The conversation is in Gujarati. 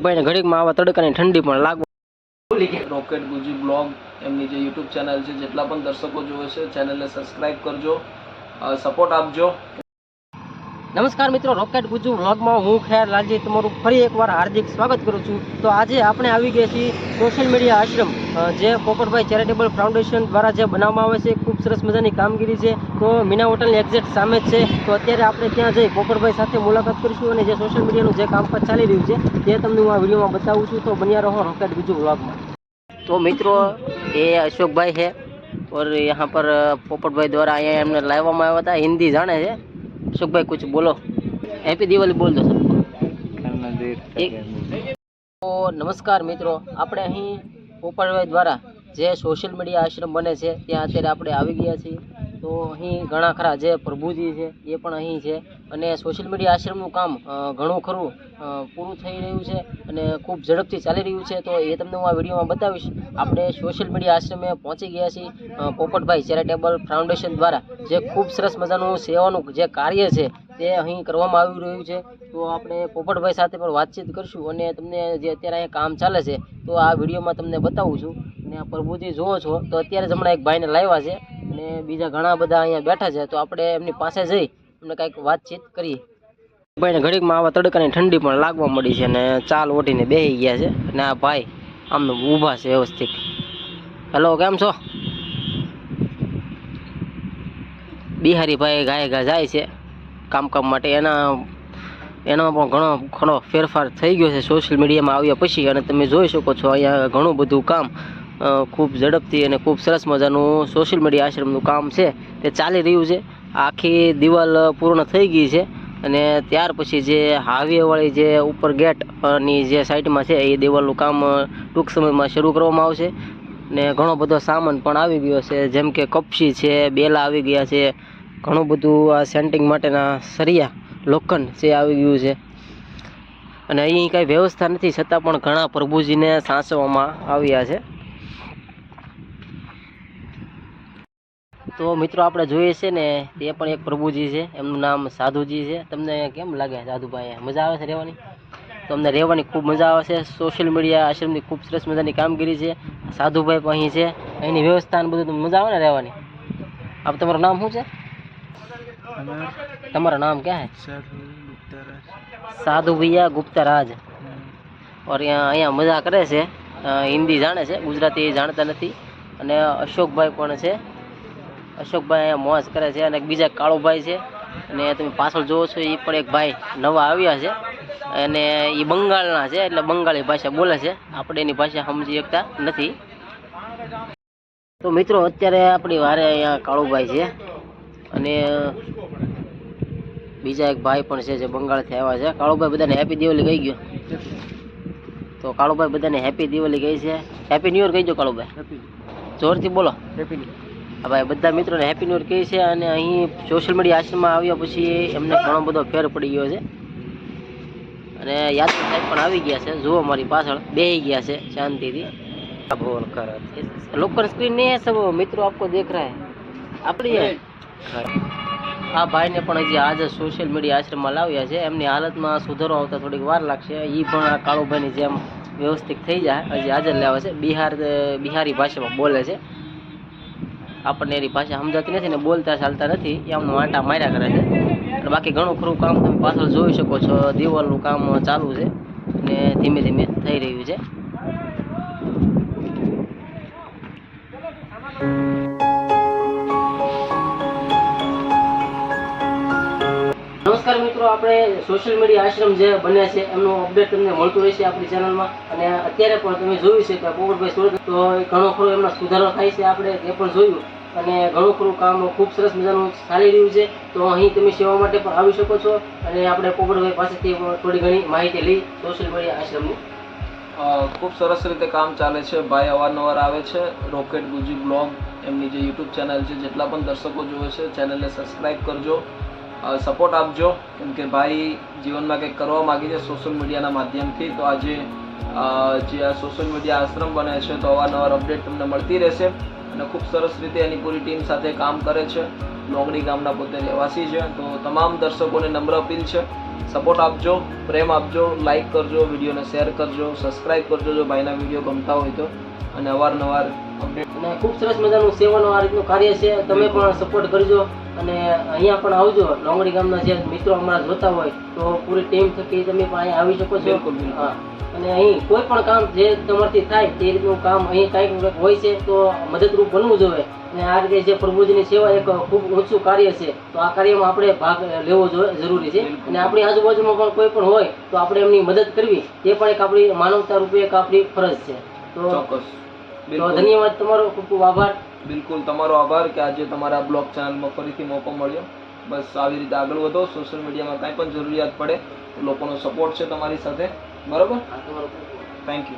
ભાઈને ઘડીકમાં આવા તડકાની ઠંડી પણ લાગવા રોકેટ ગુજી બ્લોગ એમની જે યુટ્યુબ ચેનલ છે, જેટલા પણ દર્શકો જોવે છે ચેનલને સબસ્ક્રાઇબ કરજો સપોર્ટ આપજો. નમસ્કાર મિત્રો રોકેટ ગુજુ વ્લોગમાં હું ખેર લાલજી તમારું ફરી એકવાર હાર્દિક સ્વાગત કરું છું તો આજે આપણે આવી ગયા છીએ સોશિયલ મીડિયા આશ્રમ અ, જે પોપટભાઈ ચેરિટેબલ ફાઉન્ડેશન દ્વારા જે બનાવવામાં આવે છે ખૂબ સરસ મજાની કામગીરી છે તો મીના હોટલની એક્ઝેક્ટ સામે જ છે તો અત્યારે આપણે ત્યાં જઈ પોપટભાઈ સાથે મુલાકાત કરીશું અને જે સોશિયલ મીડિયાનું જે કામકાજ ચાલી રહ્યું છે તે તમને હું આ વિડીયોમાં બતાવું છું તો બન્યા રહો રોકેટ ગુજુ વ્લોગમાં તો મિત્રો એ અશોકભાઈ છે और यहाँ पर પોપટભાઈ દ્વારા અહીંયા એમને લાવવામાં આવ્યા હતા હિન્દી જાણે છે અશોકભાઈ કુછ બોલો. હેપી દિવાળી બોલ દો તો નમસ્કાર મિત્રો આપણે અહીં પોપડભાઈ દ્વારા જે સોશિયલ મીડિયા આશ્રમ બને છે ત્યાં અત્યારે આપણે આવી ગયા છીએ. તો અહીં ઘણા ખરા જે પ્રભુજી છે, એ પણ અહીં છે. અને સોશિયલ મીડિયા આશ્રમનું કામ ઘણું ખરું પૂરું થઈ રહ્યું છે અને ખૂબ ઝડપથી ચાલી રહ્યું છે. તો એ તમને હું આ વિડીયોમાં બતાવીશ. આપણે સોશિયલ મીડિયા આશ્રમે પહોંચી ગયા છીએ પોપટભાઈ ચેરિટેબલ ફાઉન્ડેશન દ્વારા. જે ખૂબ સરસ મજાનું સેવાનું જે કાર્ય છે, તે અહીં કરવામાં આવી રહ્યું છે. તો આપણે પોપટભાઈ સાથે પણ વાતચીત કરશું અને તમને જે અત્યારે અહીંયા કામ ચાલે છે, તો આ વિડીયોમાં તમને બતાવું છું. અને પ્રભુજી જુઓ છો, તો અત્યારે જ હમણાં એક ભાઈને લાવ્યા છે. અને બીજા ઘણા બધા અહીંયા બેઠા છે, તો આપણે એમની પાસે જઈ એમને કાંઈક વાતચીત કરીએ. ભાઈને ઘડીકમાં આવા તડકાની ઠંડી પણ લાગવા મળી છે અને ચાલ ઓટીને બેસી ગયા છે. અને આ ભાઈ આમ ઊભા છે વ્યવસ્થિત. હેલો, કેમ છો? બિહારી ભાઈ ગાય ગા જાય છે કામકામ માટે. એના એનામાં પણ ઘણો ઘણો ફેરફાર થઈ ગયો છે સોશિયલ મીડિયામાં આવ્યા પછી. અને તમે જોઈ શકો છો અહીંયા ઘણું બધું કામ ખૂબ ઝડપથી અને ખૂબ સરસ મજાનું સોશિયલ મીડિયા આશ્રમનું કામ છે. તે ચાલી રહ્યું છે. આખી દિવાલ પૂર્ણ થઈ ગઈ છે અને ત્યાર પછી જે હાવીવાળી જે ઉપર ગેટની જે સાઈડમાં છે, એ દિવાલનું કામ ટૂંક સમયમાં શરૂ કરવામાં આવશે. ને ઘણો બધો સામાન પણ આવી ગયો છે. જેમ કે કપશી છે, બેલા આવી ગયા છે. ઘણું બધું આ સેન્ટિંગ માટેના સરિયા, લોખંડ છે, આવી ગયું છે. અને અહીં કાંઈ વ્યવસ્થા નથી, છતાં પણ ઘણા પ્રભુજીને સાચવવામાં આવ્યા છે. તો મિત્રો આપણે જોઈએ છે ને તે પણ એક પ્રભુજી છે. એમનું નામ સાધુજી છે. તમને કેમ લાગે સાધુભાઈ મજા આવે છે રહેવાની? તો અમને રહેવાની ખૂબ મજા આવે છે સોશિયલ મીડિયા આશ્રમની ખૂબ સરસ મજાની કામગીરી છે. સાધુભાઈ પણ અહીં છે. અહીંની વ્યવસ્થા ને બધું મજા આવે ને રહેવાની? આપ તમારું નામ શું છે? તમારું નામ ક્યાં હે? સાધુ ભૈયા ગુપ્તા રાજ ઓર અહીંયા મજા કરે છે. હિન્દી જાણે છે. ગુજરાતી જાણતા નથી. અને અશોકભાઈ પણ છે. અશોકભાઈ મોજ કરે છે અને એક બીજા કાળુભાઈ છે. અને તમે પાછળ જોવો છો એ પણ એક ભાઈ નવા આવ્યા છે. અને એ બંગાળના છે એટલે બંગાળી ભાષા બોલે છે. આપણે એની ભાષા સમજી શકતા નથી. તો મિત્રો અત્યારે આપણી વારે અહીંયા કાળુભાઈ છે. અને બીજા એક ભાઈ પણ છે જે બંગાળથી આવ્યા છે. કાળુભાઈ બધાને હેપી દિવાળી ગઈ ગયો. તો કાળુભાઈ બધાને હેપી દિવાળી ગઈ છે. હેપી ન્યુ યર કહી દો કાળુભાઈ. જોરથી બોલો. હા ભાઈ બધા મિત્રોને હેપી ન્યૂ કહે છે અને અહીં સોશિયલ મીડિયા આશ્રમમાં આવ્યા પછી એમને ઘણો બધો ફેર પડી ગયો છે. અને યાદ સાહેબ પણ આવી ગયા છે. જુઓ મારી પાછળ બે ગયા છે શાંતિથી. ભવન કર લોકલ સ્ક્રીન નહીં હે સબ મિત્રો આપકો દેખ રહા હે. આપણી આ ભાઈને પણ હજી આજે સોશિયલ મીડિયા આશ્રમમાં લાવ્યા છે. એમની હાલતમાં સુધારો આવતા થોડીક વાર લાગશે. એ પણ આ કાળુભાઈની જેમ વ્યવસ્થિત થઈ જાય. હજી હાજર લાવે છે. બિહાર બિહારી ભાષામાં બોલે છે. આપણને એની ભાષા સમજાતી નથી ને બોલતા ચાલતા નથી, એ આમનું વાંટા માર્યા કરે છે. બાકી ઘણું ખરું કામ તમે પાછળ જોઈ શકો છો, દિવાલનું કામ ચાલુ છે ને ધીમે ધીમે થઈ રહ્યું છે. નમસ્કાર મિત્રો, આપણે સોશિયલ મીડિયા આશ્રમ જે બને છે, એમનું અપડેટ તમને મળતું રહેશે આપણી ચેનલમાં અને અત્યારે પણ તમે જોયું છે કે પોપટભાઈ સુરત તો ઘણો ખરો એમના સુધારો થાય છે, આપણે તે પણ જોયું અને ઘણું ખરું કામ ખૂબ સરસ મજાનું ચાલી રહ્યું છે. તો અહીં તમે સેવા માટે પણ આવી શકો છો. અને આપણે પોપટભાઈ પાસેથી થોડી ઘણી માહિતી લઈ સોશિયલ મીડિયા આશ્રમની. ખૂબ સરસ રીતે કામ ચાલે છે. ભાઈ અવારનવાર આવે છે. રોકેટ ગુજી બ્લોગ એમની જે યુટ્યુબ ચેનલ છે, જેટલા પણ દર્શકો જોવે છે ચેનલને સબસ્ક્રાઈબ કરજો. સપોર્ટ આપજો. કેમ કે ભાઈ જીવનમાં કંઈક કરવા માગે છે સોશિયલ મીડિયાના માધ્યમથી. તો આજે જે આ સોશિયલ મીડિયા આશ્રમ બને છે, તો અવારનવાર અપડેટ તમને મળતી રહેશે. અને ખૂબ સરસ રીતે એની પૂરી ટીમ સાથે કામ કરે છે. લોંગડી ગામના પોતે રહેવાસી છે. તો તમામ દર્શકોને નમ્ર અપીલ છે. સપોર્ટ આપજો, પ્રેમ આપજો લાઇક કરજો, વિડીયોને શેર કરજો સબસ્ક્રાઇબ કરજો જો ભાઈના વીડિયો ગમતા હોય તો. અને અવારનવાર અપડેટ અને ખૂબ સરસ મજાનું સેવાનું આ રીતનું કાર્ય છે. તમે પણ સપોર્ટ કરજો. અને અહીંયા પણ આવજો. લોંગડી ગામના જે મિત્રો અમારા જોતા હોય તો પૂરી ટીમ થકી તમે પણ અહીંયા આવી શકો છો. હા. અને અહીં કોઈ પણ કામ જે તમારથી થાય તે રીતનું કામ અહીં કાંઈક હોય છે તો મદદરૂપ બનવું જોઈએ. અને આ રીતે જે પ્રભુજીની સેવા એક ખૂબ ઊંચું કાર્ય છે તો આ કાર્યમાં આપણે ભાગ લેવો જોઈએ જરૂરી છે. અને આપણી આજુબાજુમાં પણ કોઈ પણ હોય તો આપણે એમની મદદ કરવી તે પણ એક આપણી માનવતા રૂપે એક આપણી ફરજ છે. તો ધન્યવાદ તમારો ખૂબ ખૂબ આભાર. બિલકુલ તમારો આભાર કે આજે તમારા બ્લોગ ચેનલમાં ફરીથી મોકો મળ્યો. બસ આવી રીતે આગળ વધો સોશિયલ મીડિયામાં કાંઈ પણ જરૂરિયાત પડે તો લોકોનો સપોર્ટ છે તમારી સાથે. બરાબર? Thank you